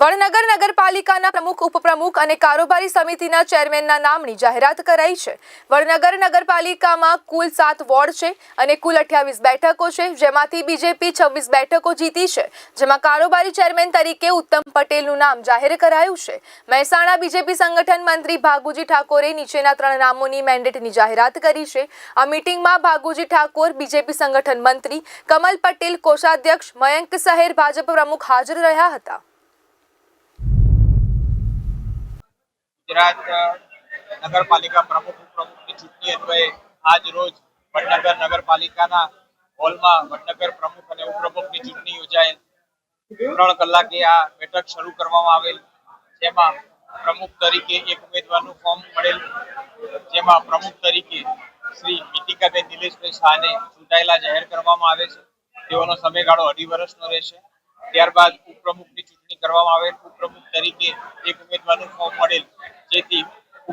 વડનગર નગરપાલિકાના પ્રમુખ, ઉપપ્રમુખ અને કારોબારી સમિતિના ચેરમેનના નામની જાહેરાત કરાઈ છે. વડનગર નગરપાલિકામાં કુલ સાત વોર્ડ છે અને કુલ અઠ્યાવીસ બેઠકો છે, જેમાંથી બીજેપી છવ્વીસ બેઠકો જીતી છે, જેમાં કારોબારી ચેરમેન તરીકે ઉત્તમ પટેલનું નામ જાહેર કરાયું છે. મહેસાણા બીજેપી સંગઠન મંત્રી ભાગુજી ઠાકોરે નીચેના ત્રણ નામોની મેન્ડેટની જાહેરાત કરી છે. આ મીટિંગમાં ભાગુજી ઠાકોર, બીજેપી સંગઠન મંત્રી, કમલ પટેલ, કોષાધ્યક્ષ, મયંક સહેર ભાજપ પ્રમુખ હાજર રહ્યા હતા. ગુજરાત નગરપાલિકા પ્રમુખ ઉપપ્રમુખની ચૂંટણી અન્વયે આજ રોજ વડનગર નગરપાલિકાના હોલમાં વડનગર પ્રમુખ અને ઉપપ્રમુખની ચૂંટણી યોજાયેલ. ત્રણ કલાકે આ બેઠક શરૂ કરવામાં આવેલ, જેમાં પ્રમુખ તરીકે એક ઉમેદવારનું ફોર્મ મળેલ, જેમાં પ્રમુખ તરીકે શ્રી મિતિકાબેન નિલેશભાઈ શાહને ચૂંટાયેલા જાહેર કરવામાં આવે છે. તેઓનો સમયગાળો અઢી વર્ષનો રહેશે. ત્યારબાદ ઉપપ્રમુખની ચૂંટણી કરવામાં આવેલ, ઉપપ્રમુખ તરીકે એક ઉમેદવારનું ફોર્મ મળેલ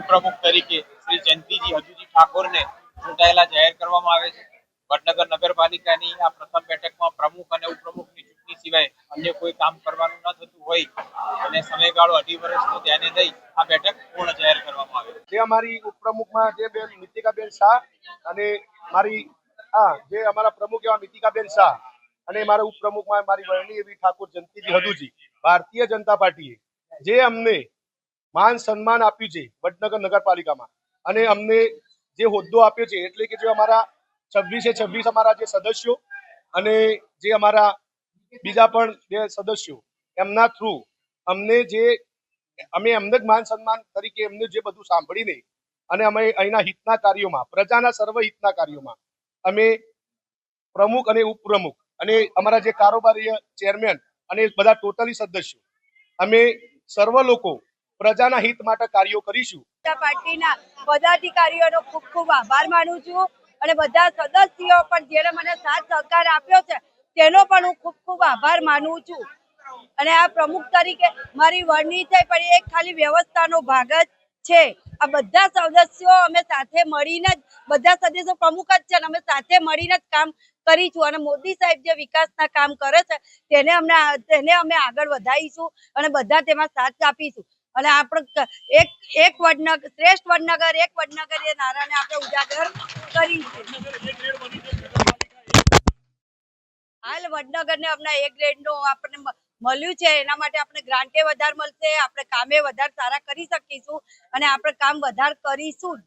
ઉપપ્રમુખ તરીકે શ્રી જયંતિજી હજુજી ઠાકોરને ચૂંટાયેલા જાહેર કરવામાં આવે છે. વડનગર નગરપાલિકાની આ પ્રથમ બેઠકમાં પ્રમુખ અને ઉપપ્રમુખની ચૂંટણી સિવાય અન્ય કોઈ કામ કરવાનું ન થતું હોય અને સમયગાળો અઢી વર્ષનો ધ્યાને લઈ આ બેઠક પૂર્ણ જાહેર કરવામાં આવે જે અમારી ઉપપ્રમુખમાં જે બેન મિતિકાબેન શાહ અને મારી, હા, જે અમારા પ્રમુખ એવા મિતિકાબેન શાહ અને મારા ઉપપ્રમુખમાં મારી વરણી એવી ઠાકોર જંતીજી હદુજી ભારતીય જનતા પાર્ટીએ જે અમને માન સન્માન આપ્યું છે વડનગર નગરપાલિકામાં. અને અમને જે હોદ્દો આપ્યો છે, એટલે કે જે અમારા છવ્વીસે છવ્વીસ અમારા જે સદસ્યો અને જે અમારા બીજા પણ જે સદસ્યો, એમના થ્રુ અમને જે, અમે એમને જ માન સન્માન તરીકે એમને જે બધું સાંભળીને અને અમે અહીંના હિતના કાર્યોમાં, પ્રજાના સર્વ હિતના કાર્યોમાં, અમે પ્રમુખ અને ઉપપ્રમુખ અને અમારા જે કારોબારી ચેરમેન અને બધા ટોટલી સદસ્યો, અમે સર્વ લોકો પ્રજાના હિત માટે કાર્યો કરીશું. પાર્ટીના પદાધિકારીઓનો ખૂબ ખૂબ આભાર માનું છું અને બધા સદસ્યો પણ જેને મને સાથ સહકાર આપ્યો છે, તેનો પણ હું ખૂબ ખૂબ આભાર માનું છું. અને આ પ્રમુખ તરીકે મારી વરણી છે પણ એક ખાલી વ્યવસ્થાનો ભાગ જ છે. આ બધા સદસ્યો અમે સાથે મળીને જ, બધા સદસ્યો પ્રમુખ જ છે અને અમે સાથે મળીને જ કામ કરીશું. અને મોદી સાહેબ જે વિકાસના કામ કરે છે, તેને અમને તેને અમે આગળ વધારીશું અને બધા તેમાં સાથ આપીશું. અને આપણે એક એક વડનગર, શ્રેષ્ઠ વડનગર, એક વડનગર એ નારાને આપણે ઉજાગર કરીશું હાલ વડનગરને હમણાં એક ગ્રેડનું આપણને મળ્યું છે. એના માટે આપણે ગ્રાન્ટે વધારે મળશે. આપણે કામે વધારે સારા કરી શકીશું અને આપણે કામ વધારે કરીશું